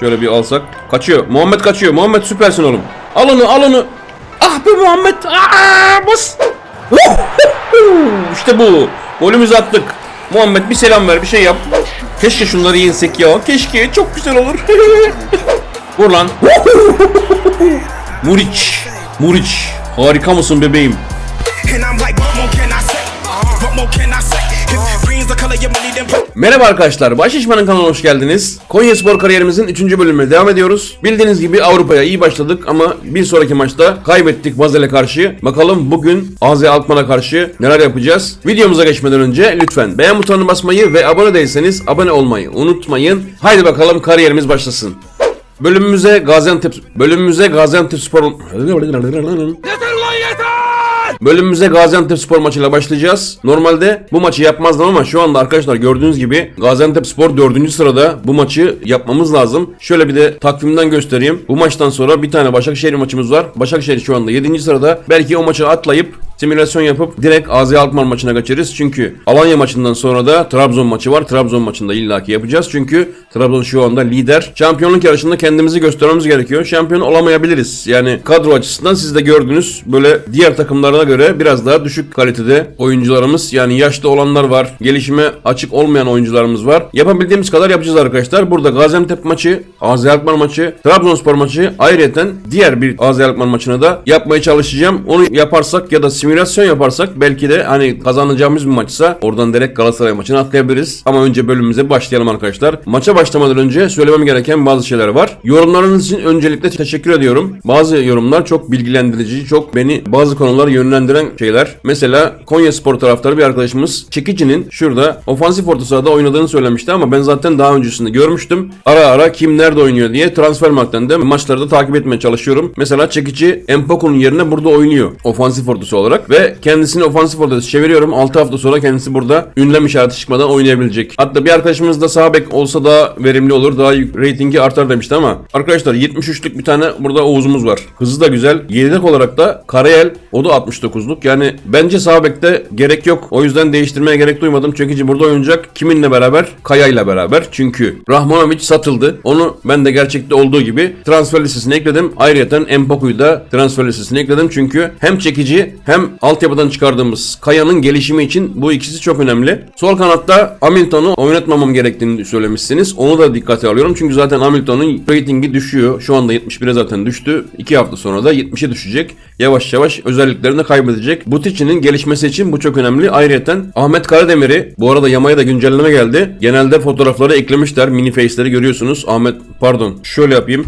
Şöyle bir alsak. Kaçıyor. Muhammed kaçıyor. Muhammed süpersin oğlum. Al onu al onu. Ah be Muhammed. Aa, bas. işte bu. Golümüzü attık. Muhammed bir selam ver bir şey yap. Keşke şunları yensek ya. Keşke çok güzel olur. Vur lan. Muriç. Muriç. Harika mısın bebeğim? Merhaba arkadaşlar, Başişman'ın kanalına hoş geldiniz. Konya Spor kariyerimizin 3. bölümüne devam ediyoruz. Bildiğiniz gibi Avrupa'ya iyi başladık ama bir sonraki maçta kaybettik Bazel'e karşı. Bakalım bugün AZ Alkmaar'a karşı neler yapacağız? Videomuza geçmeden önce lütfen beğen butonuna basmayı ve abone değilseniz abone olmayı unutmayın. Haydi bakalım kariyerimiz başlasın. Bölümümüze Gaziantep bölümümüze Gaziantep Spor Bölümümüze Gaziantep Spor maçıyla başlayacağız. Normalde bu maçı yapmazdım ama şu anda arkadaşlar gördüğünüz gibi Gaziantep Spor 4. sırada bu maçı yapmamız lazım. Şöyle bir de takvimden göstereyim. Bu maçtan sonra bir tane Başakşehir maçımız var. Başakşehir şu anda 7. sırada. Belki o maçı atlayıp simülasyon yapıp direkt AZ Alkmaar maçına kaçarız. Çünkü Alanya maçından sonra da Trabzon maçı var. Trabzon maçında illaki yapacağız. Çünkü Trabzon şu anda lider. Şampiyonluk yarışında kendimizi göstermemiz gerekiyor. Şampiyon olamayabiliriz. Yani kadro açısından siz de gördünüz. Böyle diğer takımlara göre biraz daha düşük kalitede oyuncularımız. Yani yaşlı olanlar var. Gelişime açık olmayan oyuncularımız var. Yapabildiğimiz kadar yapacağız arkadaşlar. Burada Gaziantep maçı, AZ Alkmaar maçı, Trabzonspor maçı ayrıyeten diğer bir AZ Alkmaar maçına da yapmaya çalışacağım. Onu yaparsak ya da simülasyon yaparsak belki de hani kazanacağımız bir maçsa oradan direkt Galatasaray maçına atlayabiliriz. Ama önce bölümümüze başlayalım arkadaşlar. Maça başlamadan önce söylemem gereken bazı şeyler var. Yorumlarınız için öncelikle teşekkür ediyorum. Bazı yorumlar çok bilgilendirici, çok beni bazı konular yönlendiren şeyler. Mesela Konya Spor taraftarı bir arkadaşımız Çekici'nin şurada ofansif orta sahada oynadığını söylemişti ama ben zaten daha öncesinde görmüştüm. Ara ara kim nerede oynuyor diye Transfermarkt'tan da maçları da takip etmeye çalışıyorum. Mesela Çekici Empoku'nun yerine burada oynuyor ofansif ortası olarak ve kendisini ofansif ortası çeviriyorum. 6 hafta sonra kendisi burada ünlem işareti çıkmadan oynayabilecek. Hatta bir arkadaşımız da sağ bek olsa daha verimli olur. Daha reytingi artar demişti ama arkadaşlar 73'lük bir tane burada Oğuz'umuz var. Hızı da güzel. Yedek olarak da Karayel o da 69'luk. Yani bence sağ bekte gerek yok. O yüzden değiştirmeye gerek duymadım. Çekici burada oynayacak. Kiminle beraber? Kaya ile beraber. Çünkü Rahmanovic satıldı. Onu ben de gerçekte olduğu gibi transfer listesine ekledim. Ayrıca Empoku'yu da transfer listesine ekledim. Çünkü hem çekici hem altyapıdan çıkardığımız Kaya'nın gelişimi için bu ikisi çok önemli. Sol kanatta Hamilton'u oynatmamam gerektiğini söylemişsiniz. Onu da dikkate alıyorum. Çünkü zaten Hamilton'un ratingi düşüyor. Şu anda 71'e zaten düştü. 2 hafta sonra da 70'e düşecek. Yavaş yavaş özelliklerini kaybedecek. Butici'nin gelişmesi için bu çok önemli. Ayrıca Ahmet Karademir'i bu arada Yamaya da güncelleme geldi. Genelde fotoğrafları eklemişler. Mini face'leri görüyorsunuz. Ahmet pardon şöyle yapayım.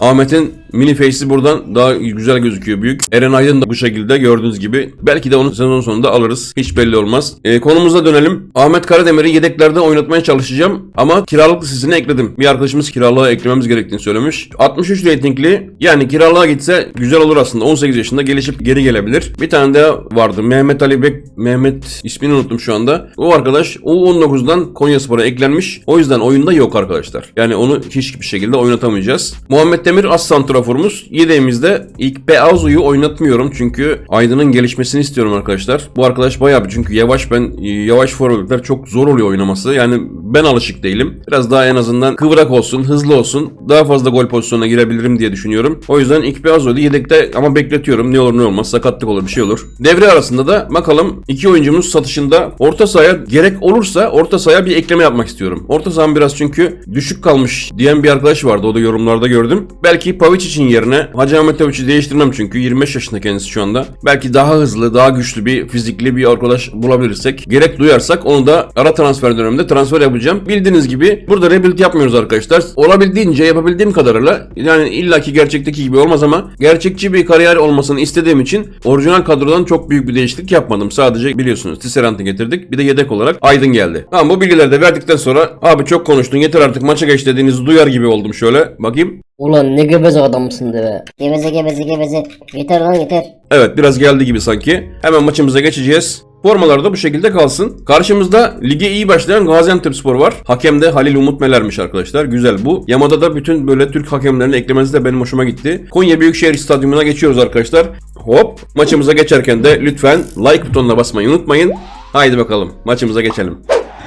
Ahmet'in mini face'i buradan daha güzel gözüküyor büyük. Eren Aydın da bu şekilde gördüğünüz gibi. Belki de onu sezon sonunda alırız. Hiç belli olmaz. Ee, konumuza dönelim. Ahmet Karademir'i yedeklerde oynatmaya çalışacağım. Ama kiralık listesine ekledim. Bir arkadaşımız kiralığa eklememiz gerektiğini söylemiş. 63 reytingli yani kiralığa gitse güzel olur aslında. 18 yaşında gelişip geri gelebilir. Bir tane daha vardı. Mehmet Ali Bek, Mehmet ismini unuttum şu anda. O arkadaş U19'dan Konyaspor'a eklenmiş. O yüzden oyunda yok arkadaşlar. Yani onu hiçbir şekilde oynatamayacağız. Muhammed Demir as santraforumuz. Yedeğimizde ilk Beauzu'yu oynatmıyorum çünkü Aydın'ın gelişmesini istiyorum arkadaşlar. Bu arkadaş bayağı bir çünkü yavaş ben yavaş forvetler çok zor oluyor oynaması. Yani ben alışık değilim. Biraz daha en azından kıvrak olsun, hızlı olsun. Daha fazla gol pozisyonuna girebilirim diye düşünüyorum. O yüzden ilk Beauzu'yu yedekte ama bekletiyorum. Ne olur ne olmaz. Sakatlık olur bir şey olur. Devre arasında da bakalım iki oyuncumuz satışında orta sahaya gerek olursa orta sahaya bir ekleme yapmak istiyorum. Orta saham biraz çünkü düşük kalmış diyen bir arkadaş vardı. O da yorumlarda gördüm. Belki Pavic için yerine Hacı Ahmet Pavic'i değiştirmem çünkü 25 yaşında kendisi şu anda. Belki daha hızlı, daha güçlü bir fizikli bir arkadaş bulabilirsek, gerek duyarsak onu da ara transfer döneminde transfer yapacağım. Bildiğiniz gibi burada rebuild yapmıyoruz arkadaşlar. Olabildiğince yapabildiğim kadarıyla yani illaki gerçekteki gibi olmaz ama gerçekçi bir kariyer olmasını istediğim için orijinal kadrodan çok büyük bir değişiklik yapmadım. Sadece biliyorsunuz Tisserant'ı getirdik. Bir de yedek olarak Aydın geldi. Tamam bu bilgileri de verdikten sonra abi çok konuştun yeter artık maça geç dediğinizi duyar gibi oldum şöyle. Bakayım. Ulan ne gebeze adamsın de be. Geveze geveze geveze. Yeter lan yeter. Evet biraz geldi gibi sanki. Hemen maçımıza geçeceğiz. Formalar da bu şekilde kalsın. Karşımızda lige iyi başlayan Gaziantepspor var. Hakem de Halil Umut Meler'miş arkadaşlar. Güzel bu. Yamada da bütün böyle Türk hakemlerini eklemesi de benim hoşuma gitti. Konya Büyükşehir Stadyumuna geçiyoruz arkadaşlar. Hop maçımıza geçerken de lütfen like butonuna basmayı unutmayın. Haydi bakalım maçımıza geçelim.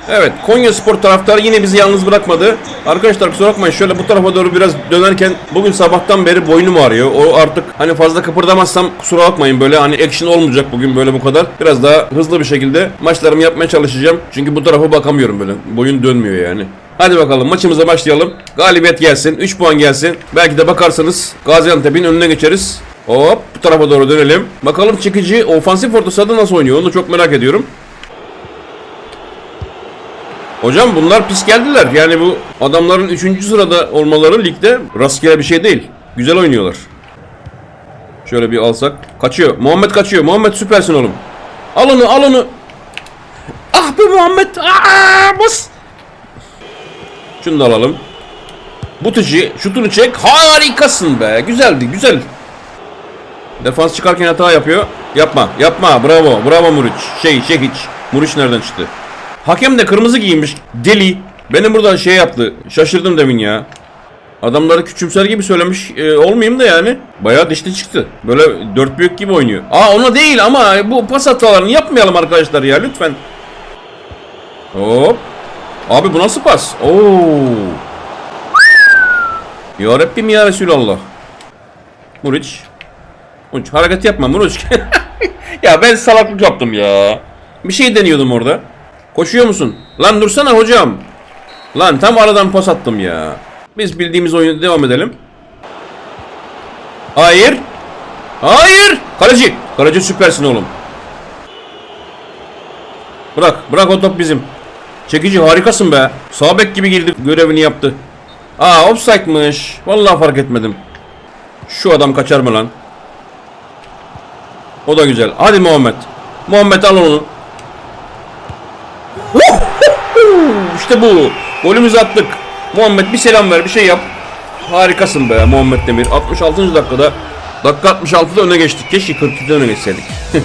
Evet Konya Spor taraftarı yine bizi yalnız bırakmadı. Arkadaşlar kusura bakmayın şöyle bu tarafa doğru biraz dönerken bugün sabahtan beri boynum ağrıyor. O artık hani fazla kıpırdamazsam kusura bakmayın böyle hani action olmayacak bugün böyle bu kadar. Biraz daha hızlı bir şekilde maçlarımı yapmaya çalışacağım. Çünkü bu tarafa bakamıyorum böyle. Boyun dönmüyor yani. Hadi bakalım maçımıza başlayalım. Galibiyet gelsin, 3 puan gelsin. Belki de bakarsanız Gaziantep'in önüne geçeriz. Hop bu tarafa doğru dönelim. Bakalım çekici ofansif orta nasıl oynuyor onu çok merak ediyorum. Hocam bunlar pis geldiler. Yani bu adamların 3. sırada olmaları ligde rastgele bir şey değil. Güzel oynuyorlar. Şöyle bir alsak. Kaçıyor. Muhammed kaçıyor. Muhammed süpersin oğlum. Al onu al onu. Ah be Muhammed. Aa, bas. Şunu da alalım. Bu tıcı şutunu çek. Harikasın be. Güzeldi güzel. Defans çıkarken hata yapıyor. Yapma yapma. Bravo. Bravo Muriç. Şey şey hiç. Muriç nereden çıktı? Hakem de kırmızı giyinmiş. Deli. Benim burada şey yaptı. Şaşırdım demin ya. Adamları küçümser gibi söylemiş e, olmayayım da yani. Bayağı dişli çıktı. Böyle dört büyük gibi oynuyor. Aa ona değil ama bu pas hatalarını yapmayalım arkadaşlar ya lütfen. Hop. Abi bu nasıl pas? Oo. Ya Rabbim ya Resulallah. Muriç. Muriç hareket yapma Muriç. ya ben salaklık yaptım ya. Bir şey deniyordum orada. Koşuyor musun? Lan dursana hocam. Lan tam aradan pas attım ya. Biz bildiğimiz oyuna devam edelim. Hayır. Hayır. Kaleci. Kaleci süpersin oğlum. Bırak. Bırak o top bizim. Çekici harikasın be. Sağ bek gibi girdi görevini yaptı. Aa offside'mış. Vallahi fark etmedim. Şu adam kaçar mı lan? O da güzel. Hadi Muhammed. Muhammed al onu. İşte bu. Golümüzü attık. Muhammed bir selam ver bir şey yap. Harikasın be Muhammed Demir. 66. dakikada dakika 66'da öne geçtik. Keşke 42'de öne geçseydik.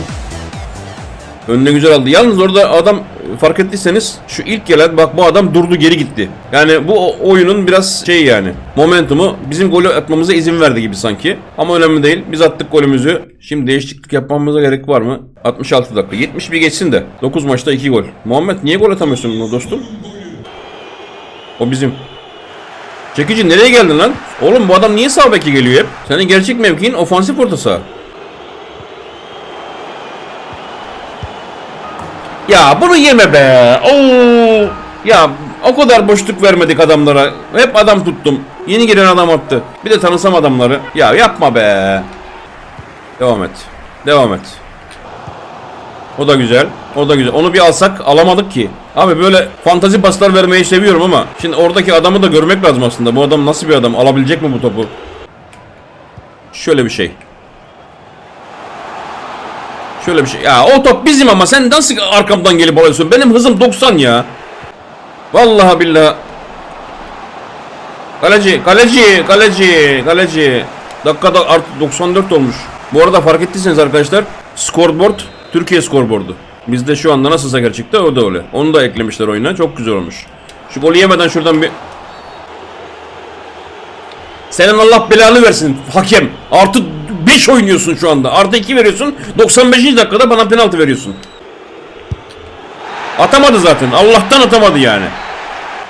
Önüne güzel aldı. Yalnız orada adam fark ettiyseniz şu ilk gelen bak bu adam durdu geri gitti. Yani bu oyunun biraz şey yani momentumu bizim golü atmamıza izin verdi gibi sanki. Ama önemli değil. Biz attık golümüzü. Şimdi değişiklik yapmamıza gerek var mı? 66 dakika. 71 geçsin de. 9 maçta 2 gol. Muhammed niye gol atamıyorsun bunu dostum? O bizim. Çekici nereye geldin lan? Oğlum bu adam niye sağ beke geliyor hep? Senin gerçek mevkiin ofansif orta saha. Ya bunu yeme be. Oo. Ya o kadar boşluk vermedik adamlara. Hep adam tuttum. Yeni giren adam attı. Bir de tanısam adamları. Ya yapma be. Devam et. Devam et. O da güzel. O da güzel. Onu bir alsak alamadık ki. Abi böyle fantazi paslar vermeyi seviyorum ama şimdi oradaki adamı da görmek lazım aslında. Bu adam nasıl bir adam? Alabilecek mi bu topu? Şöyle bir şey. Şöyle bir şey. Ya o top bizim ama sen nasıl arkamdan gelip alıyorsun? Benim hızım 90 ya. Vallahi billahi. Kaleci, kaleci, kaleci, kaleci. Dakikada artık 94 olmuş. Bu arada fark ettiyseniz arkadaşlar scoreboard Türkiye scoreboardu. Bizde şu anda nasılsa gerçekte o da öyle. Onu da eklemişler oyuna. Çok güzel olmuş. Şu golü yemeden şuradan bir senin Allah belanı versin hakem. Artı 5 oynuyorsun şu anda. Artı 2 veriyorsun. 95. dakikada bana penaltı veriyorsun. Atamadı zaten. Allah'tan atamadı yani.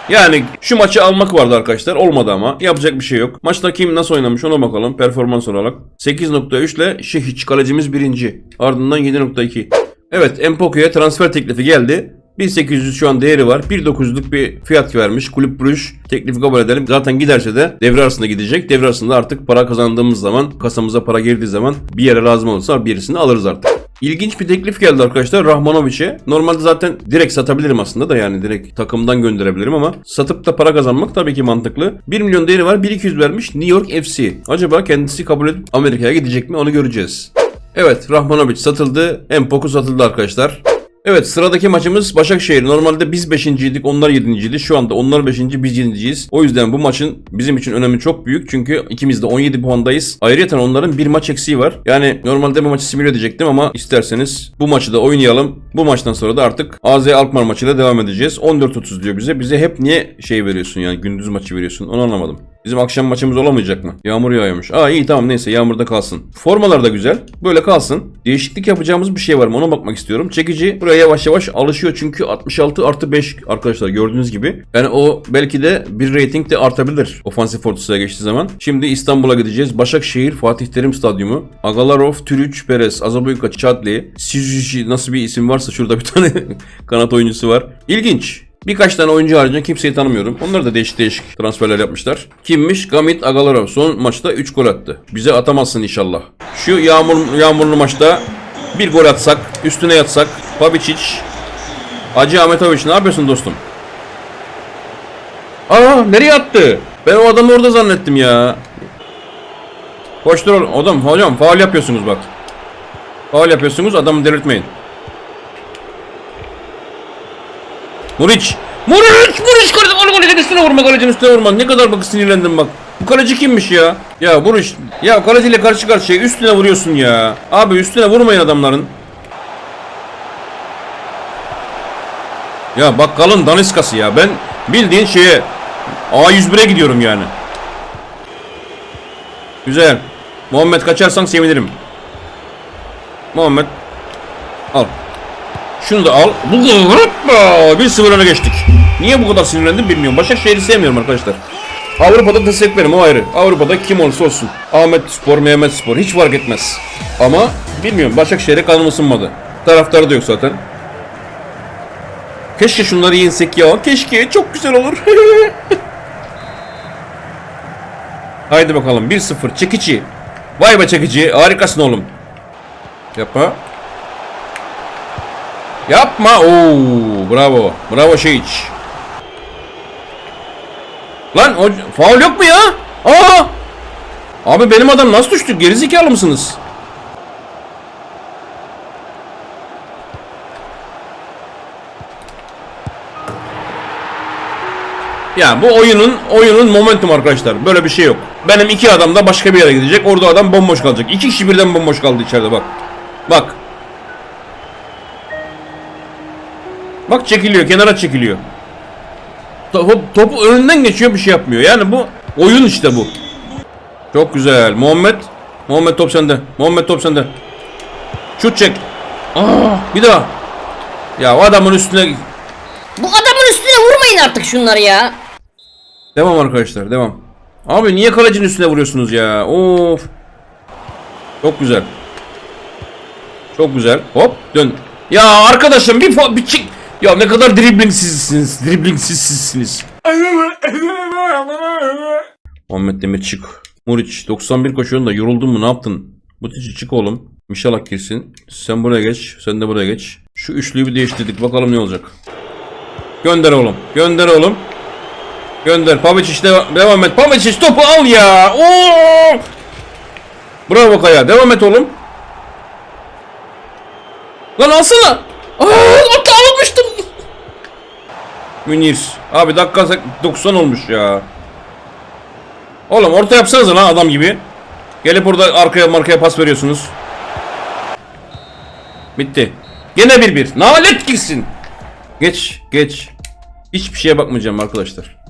Yani şu maçı almak vardı arkadaşlar. Olmadı ama. Yapacak bir şey yok. Maçta kim nasıl oynamış ona bakalım. Performans olarak. 8.3 ile Şehiç kalecimiz birinci. Ardından 7.2. Evet Empoku'ya transfer teklifi geldi. 1800 şu an değeri var. 1.900'luk bir fiyat vermiş. Kulüp Bruş teklifi kabul edelim. Zaten giderse de devre arasında gidecek. Devre arasında artık para kazandığımız zaman, kasamıza para girdiği zaman bir yere lazım olursa birisini alırız artık. İlginç bir teklif geldi arkadaşlar Rahmanovic'e. Normalde zaten direkt satabilirim aslında da yani direkt takımdan gönderebilirim ama satıp da para kazanmak tabii ki mantıklı. 1 milyon değeri var 1.200 vermiş New York FC. Acaba kendisi kabul edip Amerika'ya gidecek mi onu göreceğiz. Evet Rahmanovic satıldı. Empoku satıldı arkadaşlar. Evet sıradaki maçımız Başakşehir. Normalde biz 5.ydik onlar 7.ydi. Şu anda onlar 5. biz 7.yiz. O yüzden bu maçın bizim için önemi çok büyük. Çünkü ikimiz de 17 puandayız. Ayrıca onların bir maç eksiği var. Yani normalde bu maçı simüle edecektim ama isterseniz bu maçı da oynayalım. Bu maçtan sonra da artık AZ Alkmaar maçıyla devam edeceğiz. 14.30 diyor bize. Bize hep niye şey veriyorsun yani gündüz maçı veriyorsun onu anlamadım. Bizim akşam maçımız olamayacak mı? Yağmur yağıyormuş. Aa iyi tamam neyse yağmurda kalsın. Formalar da güzel. Böyle kalsın. Değişiklik yapacağımız bir şey var mı ona bakmak istiyorum. Çekici buraya yavaş yavaş alışıyor çünkü 66 artı 5 arkadaşlar gördüğünüz gibi. Yani o belki de bir rating de artabilir. Ofansif ortasına geçtiği zaman. Şimdi İstanbul'a gideceğiz. Başakşehir Fatih Terim Stadyumu. Agalarov, Türüç, Perez, Azaboyka, Çadli, Sizushi nasıl bir isim varsa şurada bir tane kanat oyuncusu var. İlginç. Birkaç tane oyuncu haricinde kimseyi tanımıyorum. Onlar da değişik değişik transferler yapmışlar. Kimmiş? Gamit Agalarov. Son maçta 3 gol attı. Bize atamazsın inşallah. Şu yağmur, yağmurlu maçta bir gol atsak, üstüne yatsak. Pabicic. Hacı Ahmetoviç ne yapıyorsun dostum? Aa nereye attı? Ben o adamı orada zannettim ya. Koştur oğlum. Adam hocam faul yapıyorsunuz bak. Faul yapıyorsunuz adamı delirtmeyin. Muriç. Muriç! Muriç! Kaleci, oğlum kalecinin üstüne vurma, kalecinin üstüne vurma. Ne kadar bak sinirlendim bak. Bu kaleci kimmiş ya? Ya Muriç, ya kaleciyle karşı karşıya üstüne vuruyorsun ya. Abi üstüne vurmayın adamların. Ya bakkalın daniskası ya. Ben bildiğin şeye A101'e gidiyorum yani. Güzel. Muhammed kaçarsan sevinirim. Muhammed al. Şunu da al. Bu hoppa! Bir sıfır öne geçtik. Niye bu kadar sinirlendim bilmiyorum. Başakşehir'i sevmiyorum arkadaşlar. Avrupa'da desteklerim o ayrı. Avrupa'da kim olursa olsun. Ahmet Spor, Mehmet Spor hiç fark etmez. Ama bilmiyorum Başakşehir'e kanım ısınmadı. Taraftarı da yok zaten. Keşke şunları yensek ya. Keşke çok güzel olur. Haydi bakalım 1-0 çekici. Vay be çekici harikasın oğlum. Yapma. Yapma. Oo, bravo. Bravo Şehiç. Lan o faul yok mu ya? Aa! Abi benim adam nasıl düştü? Gerizekalı mısınız? Ya bu oyunun oyunun momentum arkadaşlar. Böyle bir şey yok. Benim iki adam da başka bir yere gidecek. Orada adam bomboş kalacak. İki kişi birden bomboş kaldı içeride. Bak. Bak çekiliyor, kenara çekiliyor. Topu, topu önünden geçiyor bir şey yapmıyor. Yani bu oyun işte bu. Çok güzel. Muhammed. Muhammed top sende. Muhammed top sende. Şut çek. Aa, bir daha. Ya o adamın üstüne Bu adamın üstüne vurmayın artık şunları ya. Devam arkadaşlar devam. Abi niye kalecinin üstüne vuruyorsunuz ya? Of. Çok güzel. Çok güzel. Hop dön. Ya arkadaşım bir bir çık. Ya ne kadar driblingsizsiniz. Driblingsizsiniz. Muhammed Demir çık. Muriç 91 koşuyorsun da yoruldun mu ne yaptın? Mutici çık oğlum. Mişalak girsin. Sen buraya geç. Sen de buraya geç. Şu üçlüyü bir değiştirdik. Bakalım ne olacak. Gönder oğlum. Gönder oğlum. Gönder. Pavic devam, devam et. Pavic topu al ya. Oo! Bravo Kaya. Devam et oğlum. Lan alsana. Aa. Münir. Abi dakika 90 olmuş ya. Oğlum orta yapsanıza lan adam gibi. Gelip burada arkaya markaya pas veriyorsunuz. Bitti. Gene 1-1. Nalet gitsin. Geç, geç. Hiçbir şeye bakmayacağım arkadaşlar.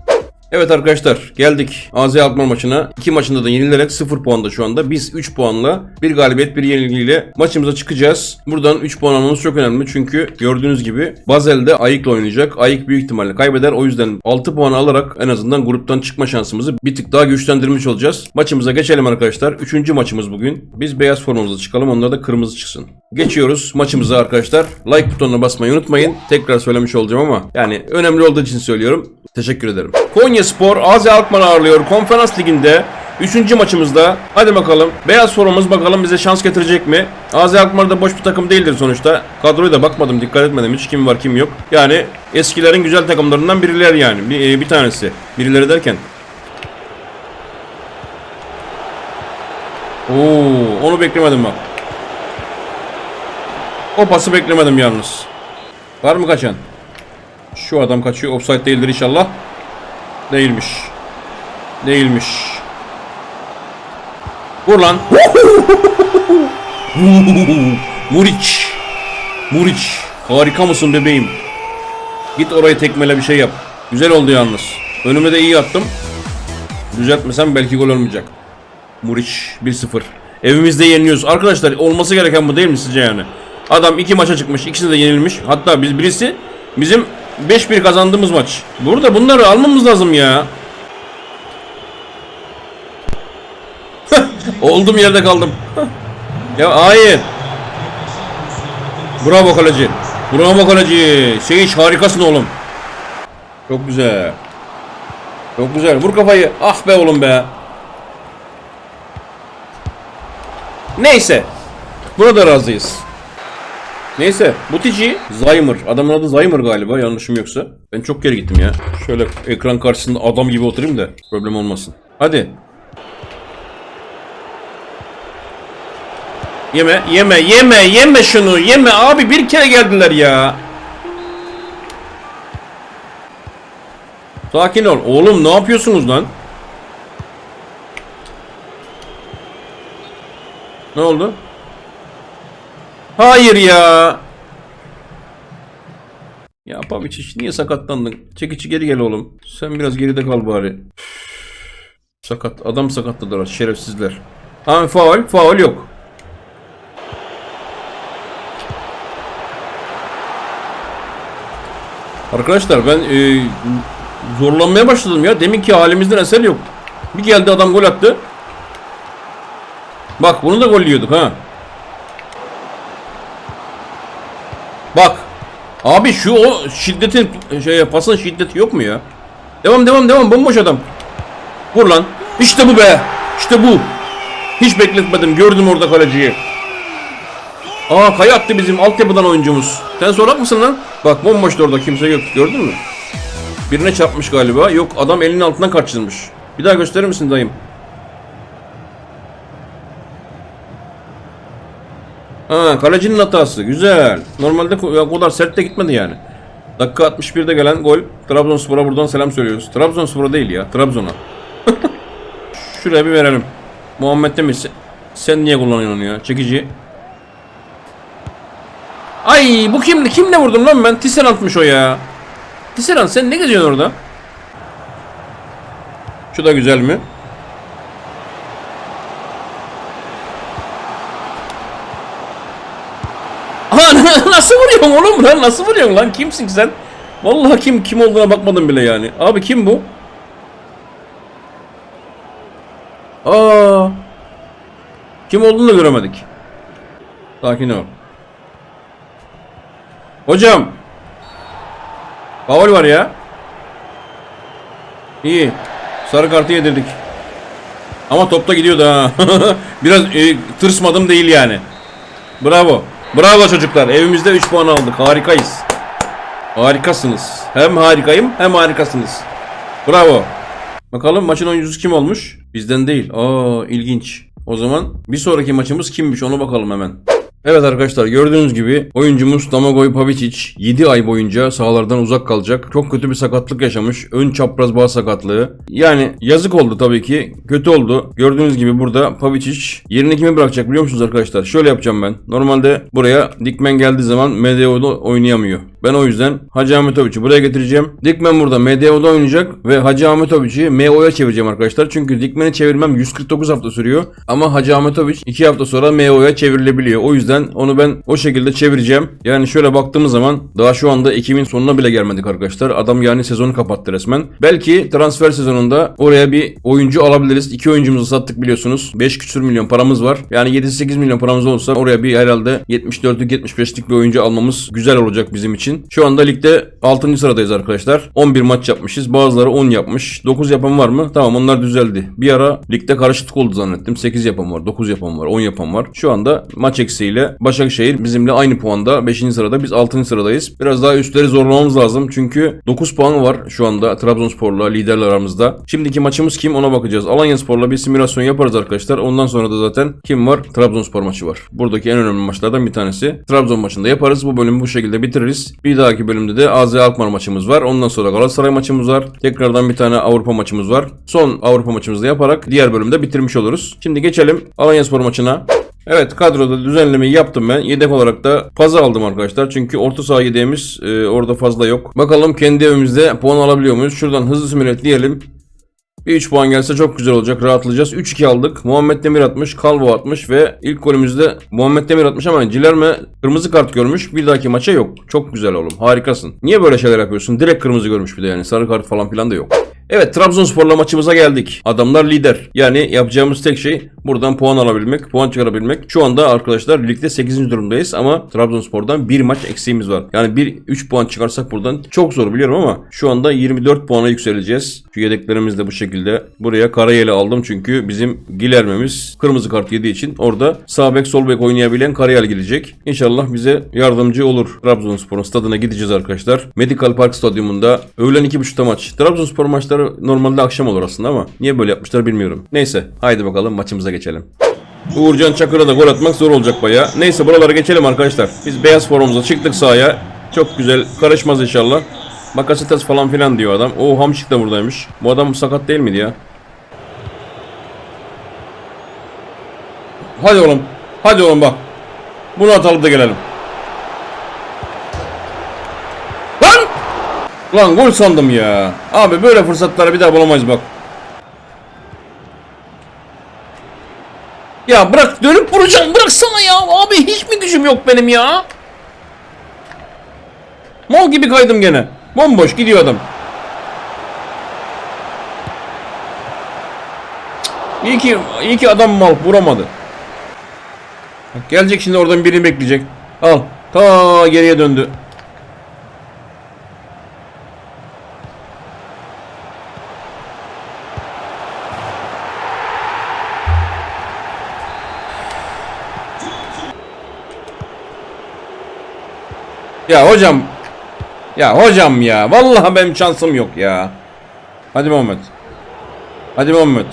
Evet arkadaşlar geldik AZ Alkmaar maçına. İki maçında da yenilerek 0 puanda şu anda. Biz 3 puanla bir galibiyet bir yenilgiyle maçımıza çıkacağız. Buradan 3 puan almamız çok önemli çünkü gördüğünüz gibi Bazel'de Ayık'la oynayacak. Ayık büyük ihtimalle kaybeder. O yüzden 6 puan alarak en azından gruptan çıkma şansımızı bir tık daha güçlendirmiş olacağız. Maçımıza geçelim arkadaşlar. Üçüncü maçımız bugün. Biz beyaz formamızla çıkalım onlar da kırmızı çıksın. Geçiyoruz maçımıza arkadaşlar. Like butonuna basmayı unutmayın. Tekrar söylemiş olacağım ama yani önemli olduğu için söylüyorum. Teşekkür ederim. Konya Spor AZ Alkmaar ağırlıyor. Konferans Ligi'nde 3. maçımızda. Hadi bakalım. Beyaz formamız bakalım bize şans getirecek mi? AZ Alkmaar da boş bir takım değildir sonuçta. Kadroya da bakmadım, dikkat etmedim hiç kim var kim yok. Yani eskilerin güzel takımlarından birileri yani. Bir, e, bir tanesi. Birileri derken. Oo, onu beklemedim bak. O pası beklemedim yalnız. Var mı kaçan? Şu adam kaçıyor. Offside değildir inşallah. Değilmiş. Değilmiş. Vur lan. Muriç. Muriç. Harika mısın bebeğim? Git orayı tekmele bir şey yap. Güzel oldu yalnız. Önüme de iyi attım. Düzeltmesem belki gol olmayacak. Muriç 1-0. Evimizde yeniliyoruz. Arkadaşlar olması gereken bu değil mi sizce yani? Adam iki maça çıkmış. ikisinde de yenilmiş. Hatta biz birisi bizim 5-1 kazandığımız maç. Burada bunları almamız lazım ya. Oldum yerde kaldım. ya hayır. Bravo kaleci. Bravo kaleci. Seyiş harikasın oğlum. Çok güzel. Çok güzel. Vur kafayı. Ah be oğlum be. Neyse. Buna da razıyız. Neyse. Butici. Zaymer. Adamın adı Zaymer galiba. Yanlışım yoksa. Ben çok geri gittim ya. Şöyle ekran karşısında adam gibi oturayım da problem olmasın. Hadi. Yeme, yeme, yeme, yeme şunu. Yeme abi bir kere geldiler ya. Sakin ol. Oğlum ne yapıyorsunuz lan? Ne oldu? Hayır ya. Ya Pavic niye sakatlandın? Çekici geri gel oğlum. Sen biraz geride kal bari. Sakat. Adam sakatladılar şerefsizler. Ha faul. Faul yok. Arkadaşlar ben e, zorlanmaya başladım ya. Deminki halimizden eser yok. Bir geldi adam gol attı. Bak bunu da gol yiyorduk ha. Bak. Abi şu o şiddetin şey pasın şiddeti yok mu ya? Devam devam devam bomboş adam. Vur lan. İşte bu be. İşte bu. Hiç bekletmedim. Gördüm orada kaleciyi. Aa kaya attı bizim altyapıdan oyuncumuz. Sen sorak mısın lan? Bak bomboştu orada kimse yok. Gördün mü? Birine çarpmış galiba. Yok adam elinin altından kaçırmış. Bir daha gösterir misin dayım? Ha kalecinin hatası. Güzel. Normalde o kadar sert de gitmedi yani. Dakika 61'de gelen gol. Trabzonspor'a buradan selam söylüyoruz. Trabzonspor'a değil ya. Trabzon'a. Şuraya bir verelim. Muhammed Demir sen, niye kullanıyorsun ya? Çekici. Ay bu kimdi? Kimle vurdum lan ben? Tisserant'mış o ya. Tisserant sen ne geziyorsun orada? Şu da güzel mi? nasıl vuruyorsun oğlum lan? Nasıl vuruyorsun lan? Kimsin sen? Vallahi kim kim olduğuna bakmadım bile yani. Abi kim bu? Aa. Kim olduğunu da göremedik. Sakin ol. Hocam. Faul var ya. İyi. Sarı kartı yedirdik. Ama topta gidiyordu ha. Biraz e, tırsmadım değil yani. Bravo. Bravo çocuklar. Evimizde 3 puan aldık. Harikayız. Harikasınız. Hem harikayım hem harikasınız. Bravo. Bakalım maçın oyuncusu kim olmuş? Bizden değil. Aa ilginç. O zaman bir sonraki maçımız kimmiş ona bakalım hemen. Evet arkadaşlar gördüğünüz gibi oyuncumuz Damagoj Pavicic 7 ay boyunca sahalardan uzak kalacak. Çok kötü bir sakatlık yaşamış. Ön çapraz bağ sakatlığı. Yani yazık oldu tabii ki. Kötü oldu. Gördüğünüz gibi burada Pavicic yerini kime bırakacak biliyor musunuz arkadaşlar? Şöyle yapacağım ben. Normalde buraya Dikmen geldiği zaman MDO'da oynayamıyor. Ben o yüzden Hacı Ahmetovic'i buraya getireceğim. Dikmen burada MDO'da oynayacak ve Hacı Ahmetovic'i MO'ya çevireceğim arkadaşlar. Çünkü Dikmen'i çevirmem 149 hafta sürüyor. Ama Hacı Ahmetovic 2 hafta sonra MO'ya çevrilebiliyor. O yüzden onu ben o şekilde çevireceğim. Yani şöyle baktığımız zaman daha şu anda Ekim'in sonuna bile gelmedik arkadaşlar. Adam yani sezonu kapattı resmen. Belki transfer sezonunda oraya bir oyuncu alabiliriz. İki oyuncumuzu sattık biliyorsunuz. 5 küsür milyon paramız var. Yani 7-8 milyon paramız olsa oraya bir herhalde 74'lük 75'lik bir oyuncu almamız güzel olacak bizim için. Şu anda ligde 6. sıradayız arkadaşlar. 11 maç yapmışız. Bazıları 10 yapmış. 9 yapan var mı? Tamam onlar düzeldi. Bir ara ligde karışıklık oldu zannettim. 8 yapan var, 9 yapan var, 10 yapan var. Şu anda maç eksiğiyle Başakşehir bizimle aynı puanda 5. sırada biz 6. sıradayız. Biraz daha üstleri zorlamamız lazım. Çünkü 9 puan var şu anda Trabzonspor'la liderler aramızda. Şimdiki maçımız kim ona bakacağız. Alanyaspor'la bir simülasyon yaparız arkadaşlar. Ondan sonra da zaten kim var? Trabzonspor maçı var. Buradaki en önemli maçlardan bir tanesi. Trabzon maçında yaparız. Bu bölümü bu şekilde bitiririz. Bir dahaki bölümde de AZ Alkmaar maçımız var. Ondan sonra Galatasaray maçımız var. Tekrardan bir tane Avrupa maçımız var. Son Avrupa maçımızı yaparak diğer bölümde bitirmiş oluruz. Şimdi geçelim Alanyaspor maçına. Evet kadroda düzenlemeyi yaptım ben. Yedek olarak da Paz'ı aldım arkadaşlar. Çünkü orta saha yedeğimiz e, orada fazla yok. Bakalım kendi evimizde puan alabiliyor muyuz? Şuradan hızlı simület. Bir 3 puan gelse çok güzel olacak. Rahatlayacağız. 3-2 aldık. Muhammed Demir atmış. Calvo atmış ve ilk golümüzde Muhammed Demir atmış ama Cilerme kırmızı kart görmüş. Bir dahaki maça yok. Çok güzel oğlum. Harikasın. Niye böyle şeyler yapıyorsun? Direkt kırmızı görmüş bir de yani. Sarı kart falan filan da yok. Evet Trabzonspor'la maçımıza geldik. Adamlar lider. Yani yapacağımız tek şey buradan puan alabilmek, puan çıkarabilmek. Şu anda arkadaşlar ligde 8. durumdayız ama Trabzonspor'dan bir maç eksiğimiz var. Yani bir 3 puan çıkarsak buradan çok zor biliyorum ama şu anda 24 puana yükseleceğiz. Şu yedeklerimiz de bu şekilde. Buraya Karayel'i aldım çünkü bizim Gilerme'miz kırmızı kart yediği için orada sağ bek sol bek oynayabilen Karayel gelecek. İnşallah bize yardımcı olur. Trabzonspor'un stadına gideceğiz arkadaşlar. Medical Park Stadyumunda öğlen 2.30'da maç. Trabzonspor maçları normalde akşam olur aslında ama niye böyle yapmışlar bilmiyorum. Neyse haydi bakalım maçımıza geçelim. Uğurcan Çakır'a da gol atmak zor olacak baya. Neyse buralara geçelim arkadaşlar. Biz beyaz formumuza çıktık sahaya. Çok güzel karışmaz inşallah. Bakasitas falan filan diyor adam. O Hamşik de buradaymış. Bu adam sakat değil miydi ya? Hadi oğlum. Hadi oğlum bak. Bunu atalım da gelelim. Lan gol sandım ya. Abi böyle fırsatları bir daha bulamayız bak. Ya bırak dönüp vuracağım bıraksana ya. Abi hiç mi gücüm yok benim ya? Mal gibi kaydım gene. Bomboş gidiyor adam. İyi ki, iyi ki adam mal vuramadı. Bak gelecek şimdi oradan birini bekleyecek. Al. Ta geriye döndü. Hocam. Ya hocam ya. Vallahi benim şansım yok ya. Hadi Muhammed. Hadi Muhammed.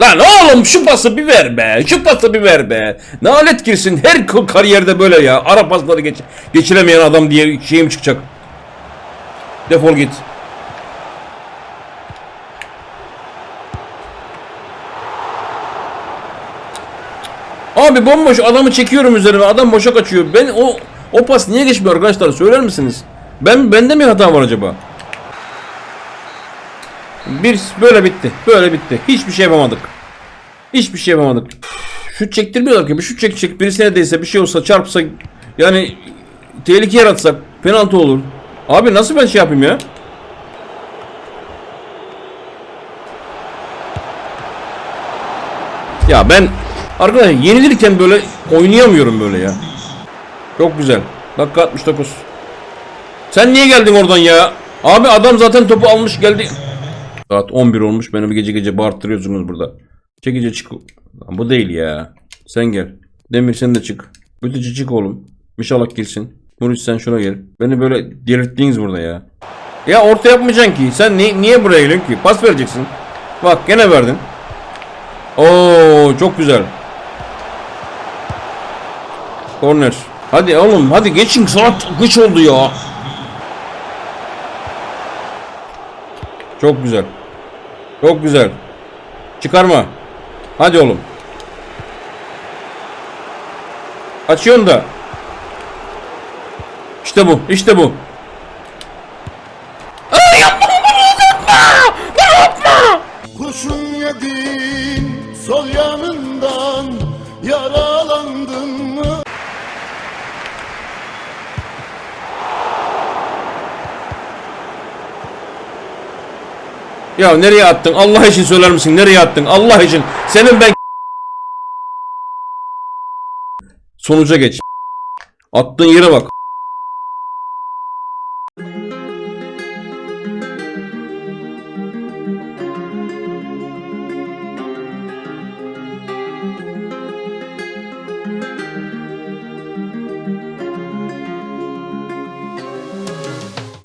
Lan oğlum şu pası bir ver be. Şu pası bir ver be. Nalet girsin. Her kariyerde böyle ya. Ara pasları geç geçiremeyen adam diye şeyim çıkacak. Defol git. Abi bomboş adamı çekiyorum üzerime. Adam boşa kaçıyor. Ben o o pas niye geçmiyor arkadaşlar? Söyler misiniz? Ben bende mi hata var acaba? Bir böyle bitti. Böyle bitti. Hiçbir şey yapamadık. Hiçbir şey yapamadık. Şut çektirmiyorlar ki. Bir şut çekecek. Birisine değse bir şey olsa çarpsa yani tehlike yaratsak penaltı olur. Abi nasıl ben şey yapayım ya? Ya ben arkadaşlar yenilirken böyle oynayamıyorum böyle ya. Çok güzel. Dakika 69. Sen niye geldin oradan ya? Abi adam zaten topu almış geldi. Saat 11 olmuş. Beni gece gece bağırttırıyorsunuz burada. Çekici çık. Lan Bu değil ya. Sen gel. Demir sen de çık. Bütücü çık oğlum. Mişalak girsin. Muris sen şuna gel. Beni böyle delirttiniz burada ya. Ya orta yapmayacaksın ki. Sen ni- niye buraya geliyorsun ki? Pas vereceksin. Bak gene verdin. Oo çok güzel. Korner. Hadi oğlum hadi geçin saat güç oldu ya. Çok güzel. Çok güzel. Çıkarma. Hadi oğlum. Açıyorsun da. İşte bu. işte bu. Ya nereye attın? Allah için söyler misin? Nereye attın? Allah için. Senin ben sonuca geç. Attığın yere bak.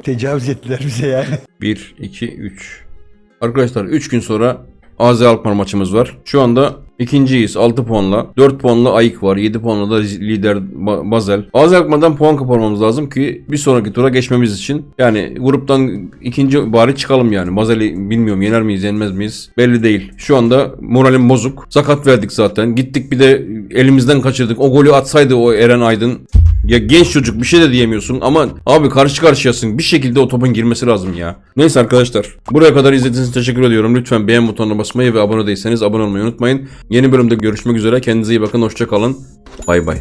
Tecavüz ettiler bize yani. 1, 2, 3. Arkadaşlar 3 gün sonra AZ Alkmaar maçımız var. Şu anda ikinciyiz 6 puanla. 4 puanla Ayık var. 7 puanla da lider Ba- Bazel. AZ Alkmaar'dan puan koparmamız lazım ki bir sonraki tura geçmemiz için. Yani gruptan ikinci bari çıkalım yani. Bazel'i bilmiyorum yener miyiz yenmez miyiz belli değil. Şu anda moralim bozuk. Sakat verdik zaten. Gittik bir de elimizden kaçırdık. O golü atsaydı o Eren Aydın Ya genç çocuk bir şey de diyemiyorsun ama abi karşı karşıyasın. Bir şekilde o topun girmesi lazım ya. Neyse arkadaşlar. Buraya kadar izlediğiniz için teşekkür ediyorum. Lütfen beğen butonuna basmayı ve abone değilseniz abone olmayı unutmayın. Yeni bölümde görüşmek üzere. Kendinize iyi bakın. Hoşça kalın. Bay bay.